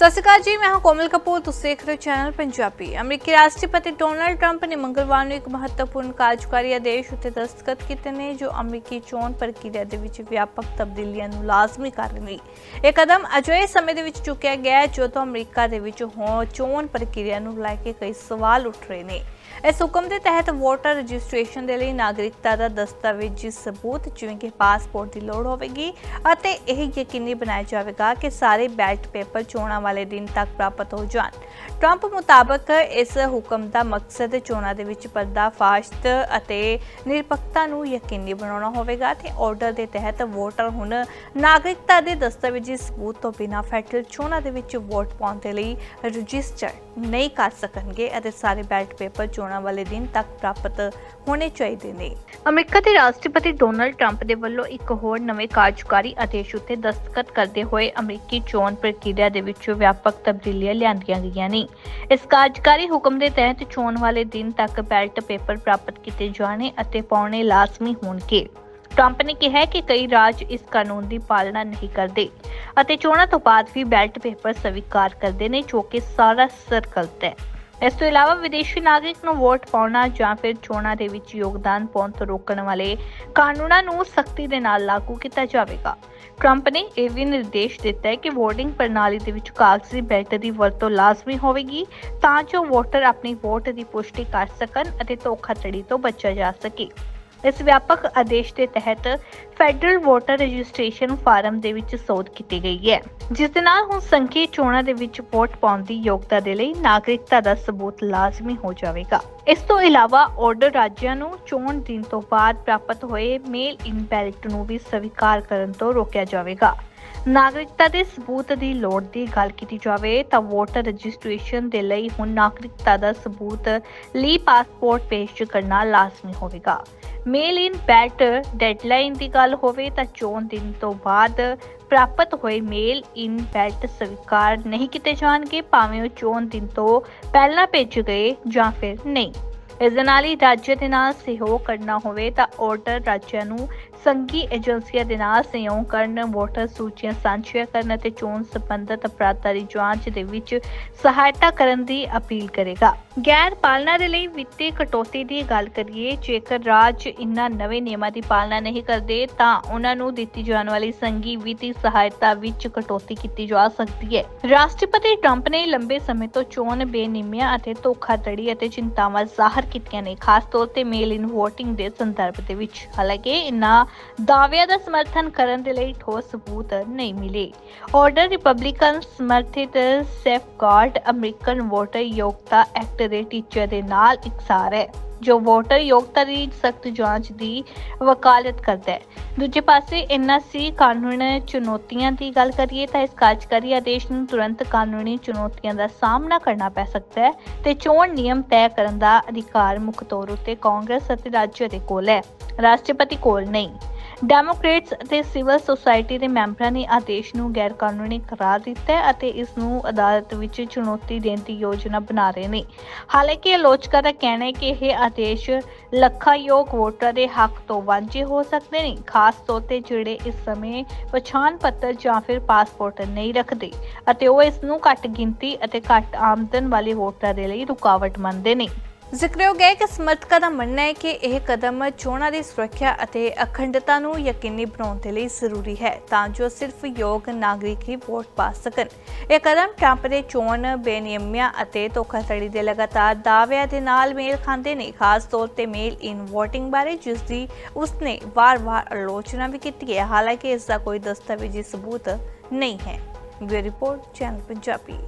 ਸਤਿ ਸ਼੍ਰੀ ਅਕਾਲ ਜੀ, ਮੈਂ ਹਾਂ ਕੋਮਲ ਕਪੂਰ, ਤੁਸੀਂ ਦੇਖ ਰਹੇ ਹੋ ਚੈਨਲ ਪੰਜਾਬੀ। ਅਮਰੀਕੀ ਰਾਸ਼ਟਰਪਤੀ ਡੋਨਾਲਡ ਟਰੰਪ ਨੇ ਮੰਗਲਵਾਰ ਨੂੰ ਇੱਕ ਮਹੱਤਵਪੂਰਨ ਕਾਰਜਕਾਰੀ ਆਦੇਸ਼ ਉੱਤੇ ਦਸਤਖਤ ਕੀਤੇ ਨੇ, ਜੋ ਅਮਰੀਕੀ ਚੋਣ ਪ੍ਰਕਿਰਿਆ ਦੇ ਵਿੱਚ ਵਿਆਪਕ ਤਬਦੀਲੀਆਂ ਨੂੰ ਲਾਜ਼ਮੀ ਕਰਨਗੇ ਇਹ ਕਦਮ ਅਜਿਹੇ ਸਮੇਂ ਦੇ ਵਿੱਚ ਚੁੱਕਿਆ ਗਿਆ ਹੈ, ਜਦੋਂ ਅਮਰੀਕਾ ਦੇ ਵਿੱਚ ਹੋ, ਚੋਣ ਪ੍ਰਕਿਰਿਆ ਨੂੰ ਲੈ ਕੇ ਕਈ ਸਵਾਲ ਉੱਠ ਰਹੇ ਨੇ। ਇਸ ਹੁਕਮ ਦੇ ਤਹਿਤ ਵੋਟਰ ਰਜਿਸਟ੍ਰੇਸ਼ਨ ਦੇ ਲਈ ਨਾਗਰਿਕਤਾ ਦਾ ਦਸਤਾਵੇਜ਼ੀ ਸਬੂਤ, ਜਿਵੇਂ ਕਿ ਪਾਸਪੋਰਟ ਦੀ ਲੋੜ ਹੋਵੇਗੀ ਅਤੇ ਇਹ ਯਕੀਨੀ ਬਣਾਇਆ ਜਾਵੇਗਾ ਕਿ ਸਾਰੇ ਬੈਲਟ ਪੇਪਰ ਚੋਣਾਂ ਵਾਲੇ ਦਿਨ ਤੱਕ ਪ੍ਰਾਪਤ ਹੋ ਜਾਣ। ਟਰੰਪ ਮੁਤਾਬਕ ਇਸ ਹੁਕਮ ਦਾ ਮਕਸਦ ਚੋਣਾਂ ਦੇ ਵਿੱਚ ਪਰਦਾਫਾਸ਼ ਅਤੇ ਨਿਰਪੱਖਤਾ ਨੂੰ ਯਕੀਨੀ ਬਣਾਉਣਾ ਹੋਵੇਗਾ ਤੇ ਆਰਡਰ ਦੇ ਤਹਿਤ ਵੋਟਰ ਹੁਣ ਨਾਗਰਿਕਤਾ ਦੇ ਦਸਤਾਵੇਜ਼ੀ ਸਬੂਤ ਤੋਂ ਬਿਨਾਂ ਫੈਡਰਲ ਚੋਣਾਂ ਦੇ ਵਿੱਚ ਵੋਟ ਪਾਉਣ ਦੇ ਲਈ ਰਜਿਸਟਰ। ਨਹੀਂ ਕਰ ਸਕਣਗੇ ਅਤੇ ਸਾਰੇ ਬੈਲਟ ਪੇਪਰ ਚੋਣਾਂ ਵਾਲੇ ਦਿਨ ਤੱਕ ਪ੍ਰਾਪਤ ਹੋਣੇ ਚਾਹੀਦੇ ਨੇ। ਅਮਰੀਕਾ ਦੇ ਰਾਸ਼ਟਰਪਤੀ ਡੋਨਾਲਡ ਟਰੰਪ ਦੇ ਵੱਲੋਂ ਇੱਕ ਹੋਰ ਨਵੇਂ ਕਾਰਜਕਾਰੀ ਆਦੇਸ਼ ਉੱਤੇ ਦਸਤਖਤ ਕਰਦੇ ਹੋਏ ਅਮਰੀਕੀ ਚੋਣ ਪ੍ਰਕਿਰਿਆ ਦੇ ਵਿੱਚ ਵਿਆਪਕ ਤਬਦੀਲੀਆਂ ਲਿਆਂਦੀਆਂ ਗਈਆਂ ਨੇ। ਇਸ ਕਾਰਜਕਾਰੀ ਹੁਕਮ ਦੇ ਤਹਿਤ ਚੋਣ ਵਾਲੇ ਦਿਨ ਤੱਕ ਬੈਲਟ ਪੇਪਰ ਪ੍ਰਾਪਤ ਕੀਤੇ ਜਾਣੇ ਅਤੇ ਪਾਉਣੇ ਲਾਜ਼ਮੀ ਹੋਣਗੇ। ਟਰੰਪ ਨੇ ਕਿਹਾ ਕਿ ਕਈ ਰਾਜ ਇਸ ਕਾਨੂੰਨ ਦੀ ਪਾਲਣਾ ਨਹੀਂ ਕਰਦੇ ਅਤੇ ਚੋਣਾਂ ਤੋਂ ਬਾਅਦ ਵੀ ਬੈਲਟ ਪੇਪਰ ਸਵੀਕਾਰ ਕਰਦੇ ਨੇ, ਜੋ ਕਿ ਸਾਰਾ ਗਲਤ ਹੈ। ਇਸ ਤੋਂ ਇਲਾਵਾ ਵਿਦੇਸ਼ੀ ਨਾਗਰਿਕ ਨੂੰ ਵੋਟ ਪਾਉਣਾ ਜਾਂ ਫਿਰ ਚੋਣਾਂ ਦੇ ਵਿੱਚ ਯੋਗਦਾਨ ਪਾਉਣ ਤੋਂ ਰੋਕਣ ਵਾਲੇ ਕਾਨੂੰਨਾਂ ਨੂੰ ਸਖਤੀ ਦੇ ਨਾਲ ਲਾਗੂ ਕੀਤਾ ਜਾਵੇਗਾ। ਟਰੰਪ ਨੇ ਇਹ ਵੀ ਨਿਰਦੇਸ਼ ਦਿੱਤਾ ਹੈ ਕਿ VOTING ਪ੍ਰਣਾਲੀ ਦੇ ਵਿੱਚ ਕਾਗਜ਼ੀ ਬੈਲਟ ਦੀ ਵਰਤੋਂ ਲਾਜ਼ਮੀ ਹੋਵੇਗੀ ਤਾਂ ਜੋ ਵੋਟਰ ਆਪਣੀ ਵੋਟ ਦੀ ਪੁਸ਼ਟੀ ਕਰ ਸਕਣ ਅਤੇ ਧੋਖਾਧੜੀ ਤੋਂ ਬਚਿਆ ਜਾ ਸਕੇ। ਇਸ ਵਿਆਪਕ ਆਦੇਸ਼ ਦੇ ਤਹਿਤ ਫੈਡਰਲ ਵੋਟਰ ਰਜਿਸਟ੍ਰੇਸ਼ਨ ਫਾਰਮ ਦੇ ਵਿੱਚ ਸੋਧ ਕੀਤੀ ਗਈ ਹੈ, ਜਿਸ ਦੇ ਨਾਲ ਹੁਣ ਸੰਖੀ ਚੋਣਾਂ ਦੇ ਵਿੱਚ ਵੋਟ ਪਾਉਣ ਦੀ ਯੋਗਤਾ ਦੇ ਲਈ ਨਾਗਰਿਕਤਾ ਦਾ ਸਬੂਤ ਲਾਜ਼ਮੀ ਹੋ ਜਾਵੇਗਾ। ਇਸ ਤੋਂ ਇਲਾਵਾ ਆਰਡਰ ਰਾਜਾਂ ਨੂੰ ਚੋਣ ਦਿਨ ਤੋਂ ਬਾਅਦ ਪ੍ਰਾਪਤ ਹੋਏ ਮੇਲ ਇਨ ਬੈਲਟ ਨੂੰ ਵੀ ਸਵੀਕਾਰ ਕਰਨ ਤੋਂ ਰੋਕਿਆ ਜਾਵੇਗਾ। ਨਾਗਰਿਕਤਾ ਦੇ ਸਬੂਤ ਦੀ ਲੋੜ ਦੀ ਗੱਲ ਕੀਤੀ ਜਾਵੇ ਤਾਂ ਵੋਟਰ ਰਜਿਸਟ੍ਰੇਸ਼ਨ ਦੇ ਲਈ ਹੁਣ ਨਾਗਰਿਕਤਾ ਦਾ ਸਬੂਤ ਲਈ ਪਾਸਪੋਰਟ ਪੇਸ਼ ਕਰਨਾ ਲਾਜ਼ਮੀ ਹੋਵੇਗਾ। ਮੇਲ ਇਨ ਬੈਲਟ ਡੈਡਲਾਈਨ ਦੀ ਗੱਲ ਹੋਵੇ ਤਾਂ ਚੋਣ ਦਿਨ ਤੋਂ ਬਾਅਦ ਪ੍ਰਾਪਤ ਹੋਏ ਮੇਲ ਇਨ ਬੈਲਟ ਸਵੀਕਾਰ ਨਹੀਂ ਕੀਤੇ ਜਾਣਗੇ, ਭਾਵੇਂ ਉਹ ਚੋਣ ਦਿਨ ਤੋਂ ਪਹਿਲਾਂ ਭੇਜੇ ਗਏ ਜਾਂ ਫਿਰ ਨਹੀਂ। ਇਸ ਦੇ ਨਾਲ ਹੀ ਰਾਜ ਦੇ ਨਾਲ ਸਹਿਯੋਗ ਕਰਨਾ ਹੋਵੇ ਤਾਂ ਆਰਡਰ ਰਾਜਾਂ ਨੂੰ ਸੰਘੀ ਏਜੰਸੀਆਂ ਦੇ ਨਾਲ ਸਹਿਯੋਗ ਕਰਨ ਵੋਟਰ ਸੂਚੀਆਂ ਸਾਂਝੀਆਂ ਕਰਨ ਅਤੇ ਚੋਣ ਸੰਬੰਧਤ ਅਪਰਾਧਾਂ ਦੀ ਜਾਂਚ ਦੇ ਵਿੱਚ ਸਹਾਇਤਾ ਕਰਨ ਦੀ ਅਪੀਲ ਕਰੇਗਾ। ਗੈਰ ਪਾਲਣਾ ਦੇ ਲਈ ਵਿੱਤੀ ਕਟੌਤੀ ਦੀ ਗੱਲ ਕਰੀਏ, ਜੇਕਰ ਰਾਜ ਇਨ੍ਹਾਂ ਨਵੇਂ ਨਿਯਮਾਂ ਦੀ ਪਾਲਣਾ ਨਹੀਂ ਕਰਦੇ, ਤਾਂ ਉਹਨਾਂ ਨੂੰ ਦਿੱਤੀ ਜਾਣ ਵਾਲੀ ਸੰਘੀ ਵਿੱਤੀ ਸਹਾਇਤਾ ਵਿੱਚ ਕਟੌਤੀ ਕੀਤੀ ਜਾ ਸਕਦੀ ਹੈ। ਰਾਸ਼ਟਰਪਤੀ ਟਰੰਪ ਨੇ ਲੰਬੇ ਸਮੇਂ ਤੋਂ ਚੋਣ ਬੇਨਿਯਮੀਆਂ ਅਤੇ ਧੋਖਾਧੜੀ ਅਤੇ ਚਿੰਤਾਵਾਂ ਜ਼ਾਹਰ ਕੀਤੀਆਂ ਨੇ, ਖਾਸ ਤੌਰ ਤੇ ਮੇਲ ਇਨ ਵੋਟਿੰਗ ਦੇ ਸੰਦਰਭ ਦੇ ਵਿੱਚ। ਹਾਲਾਂਕਿ ਇਨ੍ਹਾਂ ਦਾਅਵਿਆਂ ਦਾ ਸਮਰਥਨ ਕਰਨ ਦੇ ਲਈ ਠੋਸ ਸਬੂਤ ਨਹੀਂ ਮਿਲੇ। ਆਰਡਰ ਰਿਪਬਲਿਕਨ ਸਮਰਥਿਤ ਸੇਫਗਾਰਡ ਅਮਰੀਕਨ ਵੋਟਰ ਯੋਗਤਾ ਐਕਟ ਦੇ ਟੀਚੇ ਦੇ ਨਾਲ ਇਕਸਾਰ ਹੈ। ਜੋ ਵੋਟਰ ਯੋਗਤਾ ਦੀ ਸਖਤ ਜਾਂਚ ਦੀ ਵਕਾਲਤ ਕਰਦਾ ਹੈ। ਦੂਜੇ ਪਾਸੇ ਐਨਐਸਸੀ ਕਾਨੂੰਨ ਚੁਣੌਤੀਆਂ ਦੀ ਗੱਲ ਕਰੀਏ ਤਾਂ ਇਸ ਕਾਰਜਕਾਰੀ ਆਦੇਸ਼ ਨੂੰ ਤੁਰੰਤ ਕਾਨੂੰਨੀ ਚੁਣੌਤੀਆਂ ਦਾ ਸਾਹਮਣਾ ਕਰਨਾ ਪੈ ਸਕਦਾ ਹੈ ਤੇ ਚੋਣ ਨਿਯਮ ਤੈਅ ਕਰਨ ਦਾ ਅਧਿਕਾਰ ਮੁੱਖ ਤੌਰ ਉੱਤੇ ਕਾਂਗਰਸ ਅਤੇ ਰਾਜ ਦੇ ਕੋਲ ਹੈ। ਰਾਸ਼ਟਰਪਤੀ ਕੋਲ ਨਹੀਂ। ਡੈਮੋਕ੍ਰੇਟਸ ਅਤੇ ਸਿਵਲ ਸੁਸਾਇਟੀ ਦੇ ਮੈਂਬਰਾਂ ਨੇ ਆਦੇਸ਼ ਨੂੰ ਗੈਰ ਕਾਨੂੰਨੀ ਕਰਾਰ ਦਿੱਤਾ ਹੈ ਅਤੇ ਇਸ ਨੂੰ ਅਦਾਲਤ ਵਿੱਚ ਚੁਣੌਤੀ ਦੇਣ ਦੀ ਯੋਜਨਾ ਬਣਾ ਰਹੇ ਨੇ। ਹਾਲਾਂਕਿ ਆਲੋਚਕਾਂ ਦਾ ਕਹਿਣਾ ਹੈ ਕਿ ਇਹ ਆਦੇਸ਼ ਲੱਖਾਂ ਯੋਗ ਵੋਟਰਾਂ ਦੇ ਹੱਕ ਤੋਂ ਵਾਂਝੇ ਹੋ ਸਕਦੇ ਨੇ, ਖਾਸ ਤੌਰ ਤੇ ਜਿਹੜੇ ਇਸ ਸਮੇਂ ਪਛਾਣ ਪੱਤਰ ਜਾਂ ਫਿਰ ਪਾਸਪੋਰਟ ਨਹੀਂ ਰੱਖਦੇ ਅਤੇ ਉਹ ਇਸ ਨੂੰ ਘੱਟ ਗਿਣਤੀ ਅਤੇ ਘੱਟ ਆਮਦਨ ਵਾਲੇ ਵੋਟਰਾਂ ਦੇ ਲਈ ਰੁਕਾਵਟ ਮੰਨਦੇ ਨੇ। ਜ਼ਿਕਰਯੋਗ ਹੈ ਕਿ ਸਮਰਥਕਾਂ ਦਾ ਮੰਨਣਾ ਹੈ ਕਿ ਇਹ ਕਦਮ ਚੋਣਾਂ ਦੀ ਸੁਰੱਖਿਆ ਅਤੇ ਅਖੰਡਤਾ ਨੂੰ ਯਕੀਨੀ ਬਣਾਉਣ ਦੇ ਲਈ ਜ਼ਰੂਰੀ ਹੈ ਤਾਂ ਜੋ ਸਿਰਫ ਯੋਗ ਨਾਗਰਿਕ ਹੀ ਵੋਟ ਪਾ ਸਕਣ। ਇਹ ਕਦਮ ਟਰੰਪ ਦੇ ਚੋਣ, ਬੇਨਿਯਮੀਆਂ ਅਤੇ ਧੋਖਾਧੜੀ ਦੇ ਲਗਾਤਾਰ ਦਾਅਵਿਆਂ ਦੇ ਨਾਲ ਮੇਲ ਖਾਂਦੇ ਨੇ। ਖਾਸ ਤੌਰ ਤੇ ਮੇਲ ਇਨ ਵੋਟਿੰਗ ਬਾਰੇ, ਜਿਸ ਦੀ ਉਸਨੇ ਵਾਰ-ਵਾਰ ਆਲੋਚਨਾ ਵੀ ਕੀਤੀ ਹੈ। ਹਾਲਾਂਕਿ ਇਸ ਦਾ ਕੋਈ ਦਸਤਾਵੇਜ਼ੀ ਸਬੂਤ ਨਹੀਂ ਹੈ। Bureau report, channel Punjabi.